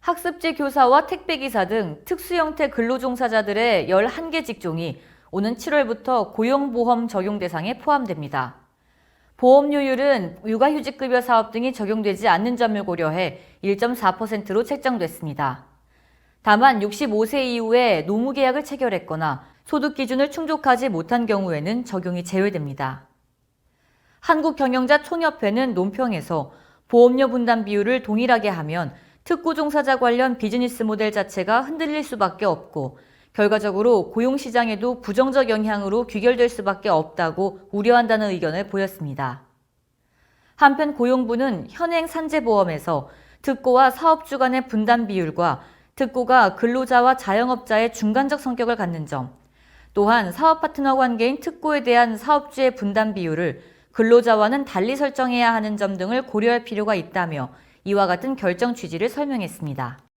학습지 교사와 택배기사 등 특수 형태 근로종사자들의 11개 직종이 오는 7월부터 고용보험 적용 대상에 포함됩니다. 보험료율은 육아휴직급여 사업 등이 적용되지 않는 점을 고려해 1.4%로 책정됐습니다. 다만 65세 이후에 노무계약을 체결했거나 소득 기준을 충족하지 못한 경우에는 적용이 제외됩니다. 한국경영자 총협회는 논평에서 보험료 분담 비율을 동일하게 하면 특구 종사자 관련 비즈니스 모델 자체가 흔들릴 수밖에 없고 결과적으로 고용 시장에도 부정적 영향으로 귀결될 수밖에 없다고 우려한다는 의견을 보였습니다. 한편 고용부는 현행 산재보험에서 특고와 사업주 간의 분담 비율과 특고가 근로자와 자영업자의 중간적 성격을 갖는 점, 또한 사업 파트너 관계인 특고에 대한 사업주의 분담 비율을 근로자와는 달리 설정해야 하는 점 등을 고려할 필요가 있다며 이와 같은 결정 취지를 설명했습니다.